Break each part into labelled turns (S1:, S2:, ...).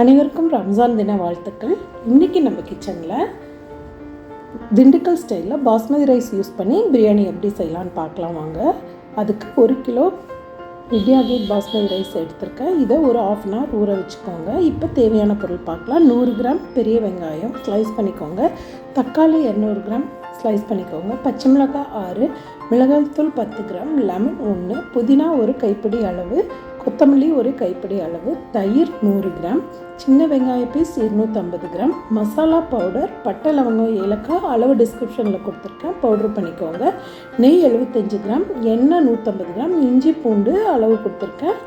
S1: அனைவருக்கும் ரம்ஜான் தின வாழ்த்துக்கள். இன்றைக்கி நம்ம கிச்சனில் திண்டுக்கல் ஸ்டைலில் பாஸ்மதி ரைஸ் யூஸ் பண்ணி பிரியாணி எப்படி செய்யலான்னு பார்க்கலாம் வாங்க. அதுக்கு ஒரு kilo India Gate basmati rice எடுத்திருக்கேன். இதை ஒரு ஆஃப் அன் ஹவர் ஊற வச்சுக்கோங்க. இப்போ தேவையான பொருள் பார்க்கலாம். நூறு கிராம் பெரிய வெங்காயம் ஸ்லைஸ் பண்ணிக்கோங்க. தக்காளி இரநூறு கிராம் ஸ்லைஸ் பண்ணிக்கோங்க. பச்சை மிளகாய் ஆறு மிளகாய்த்தூள் பத்து கிராம் லெமன் ஒன்று புதினா ஒரு கைப்பிடி அளவு கொத்தமல்லி ஒரு கைப்பிடி அளவு தயிர் நூறு கிராம் சின்ன வெங்காய பீஸ் இருநூற்றம்பது கிராம் மசாலா பவுடர் பட்டை லவங்கம் ஏலக்காய் அளவு டிஸ்கிரிப்ஷனில் கொடுத்துருக்கேன். பவுட்ரு பண்ணிக்கோங்க. நெய் எழுபத்தஞ்சு கிராம் எண்ணெய் நூற்றம்பது கிராம் இஞ்சி பூண்டு அளவு கொடுத்துருக்கேன்.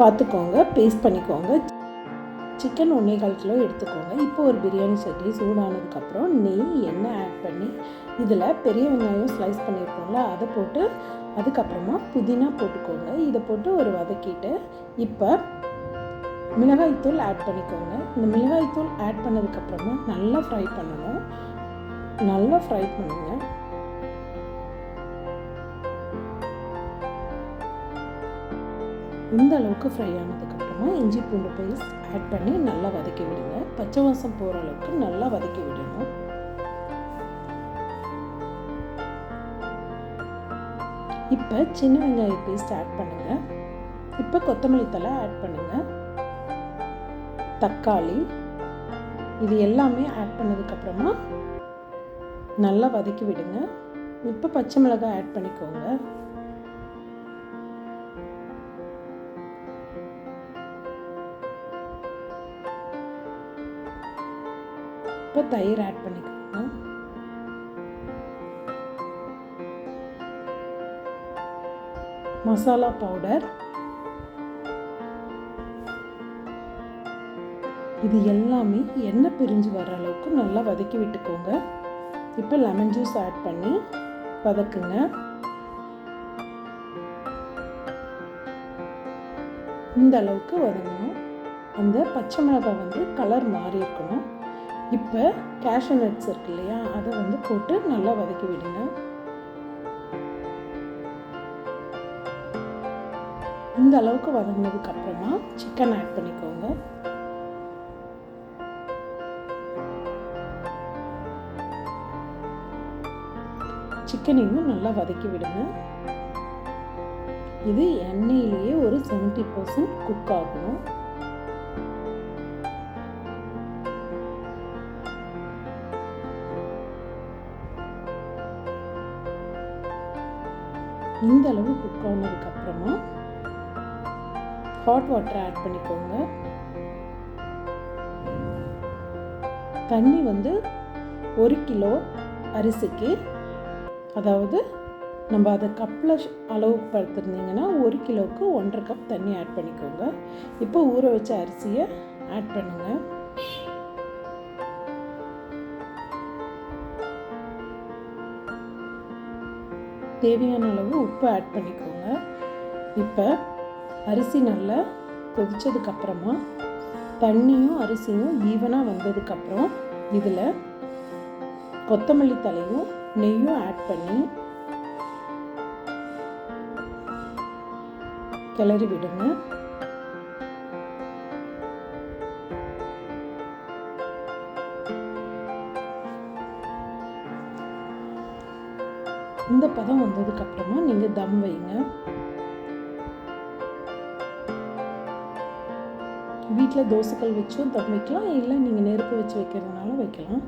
S1: பார்த்துக்கோங்க பேஸ்ட் பண்ணிக்கோங்க. சிக்கன் ஒன்றே கால் கிலோ எடுத்துக்கோங்க. இப்போ ஒரு பிரியாணி சட்டி சூடானதுக்கப்புறம் நெய் எண்ணெய் ஆட் பண்ணி இதில் பெரிய வெங்காயம் ஸ்லைஸ் பண்ணியிருக்கோம்ல அதை போட்டு அதுக்கப்புறமா புதினா போட்டுக்கோங்க. இதை போட்டு ஒரு வதக்கிட்டு இப்போ மிளகாய்த்தூள் ஆட் பண்ணிக்கோங்க. இந்த மிளகாய்த்தூள் ஆட் பண்ணதுக்கப்புறமா நல்லா ஃப்ரை பண்ணணும். நல்லா ஃப்ரை பண்ணுங்க. இந்த அளவுக்கு ஃப்ரை ஆனதுக்கப்புறமா இஞ்சி பூண்டு பேஸ்ட் ஆட் பண்ணி நல்லா வதக்கி விடுங்க. பச்சை வாசம் போகிற அளவுக்கு நல்லா வதக்கி விடணும். இப்போ சின்ன வெங்காய பேஸ்ட் ஆட் பண்ணுங்கள் இப்போ கொத்தமல்லி தலை ஆட் பண்ணுங்கள் தக்காளி இது எல்லாமே ஆட் பண்ணதுக்கப்புறமா நல்லா வதக்கி விடுங்க. இப்போ பச்சை மிளகாய் ஆட் பண்ணிக்கோங்க. இப்போ தயிர் ஆட் பண்ணிக்கோங்க. மசாலா பவுடர். இது எல்லாமே எண்ணெய் பிரிஞ்சு வர அளவுக்கு நல்லா வதக்கி விட்டுக்கோங்க. இப்போ லெமன் ஜூஸ் ஆட் பண்ணி வதக்குங்க. இந்த அளவுக்கு வதங்கணும். அந்த பச்சை மிளகாய் வந்து கலர் மாறி இருக்கணும். இப்போ கேஷ்யூ நட்ஸ் இருக்கு இல்லையா அதை வந்து போட்டு நல்லா வதக்கி விடுங்க. இந்த அளவுக்கு வதங்கினதுக்கு அப்புறமா சிக்கன் ஆட் பண்ணிக்கோங்க. சிக்கனையும் நல்லா வதக்கி விடுங்க. இது எண்ணெயிலேயே ஒரு செவன்ட்டி பர்சன்ட் குக் ஆகணும். இந்த அளவு குக் ஆனதுக்கு அப்புறமா ஹாட் வாட்டரை ஆட் பண்ணிக்கோங்க. தண்ணி வந்து ஒரு கிலோ அரிசிக்கு அதாவது நம்ம அதை கப்பில் அளவு படுத்துருந்தீங்கன்னா ஒரு கிலோவுக்கு ஒன்றரை கப் தண்ணி ஆட் பண்ணிக்கோங்க. இப்போ ஊற வச்ச அரிசியை ஆட் பண்ணுங்கள் தேவையான அளவு உப்பு ஆட் பண்ணிக்கோங்க. இப்போ அரிசி நல்லா கொதித்ததுக்கப்புறமா தண்ணியும் அரிசியும் ஈவனாக வந்ததுக்கப்புறம் இதில் கொத்தமல்லி தலையும் நெய்யும் ஆட் பண்ணி கிளறி விடுங்க. இந்த பதம் வந்ததுக்கப்புறமா நீங்கள் தம் வைங்க. வீட்டில் தோசைக்கல் வச்சும் தம் வைக்கலாம் இல்லை நீங்கள் நெருப்பு வச்சு வைக்கிறதுனாலும் வைக்கலாம்.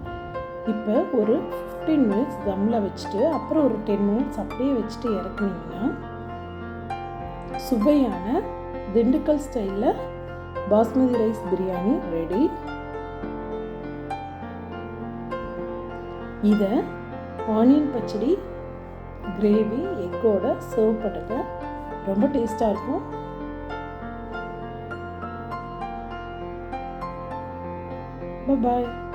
S1: இப்போ ஒரு ஃபிஃப்டீன் மினிட்ஸ் தம்மில் வச்சுட்டு அப்புறம் ஒரு டென் மினிட்ஸ் அப்படியே வச்சுட்டு இறக்குனீங்கன்னா சுவையான திண்டுக்கல் ஸ்டைலில் பாஸ்மதி ரைஸ் பிரியாணி ரெடி இதை ஆனியன் பச்சடி கிரேவி எக்கோட சர்வ் பண்ணுங்க ரொம்ப டேஸ்ட்டாக இருக்கும். Bye bye.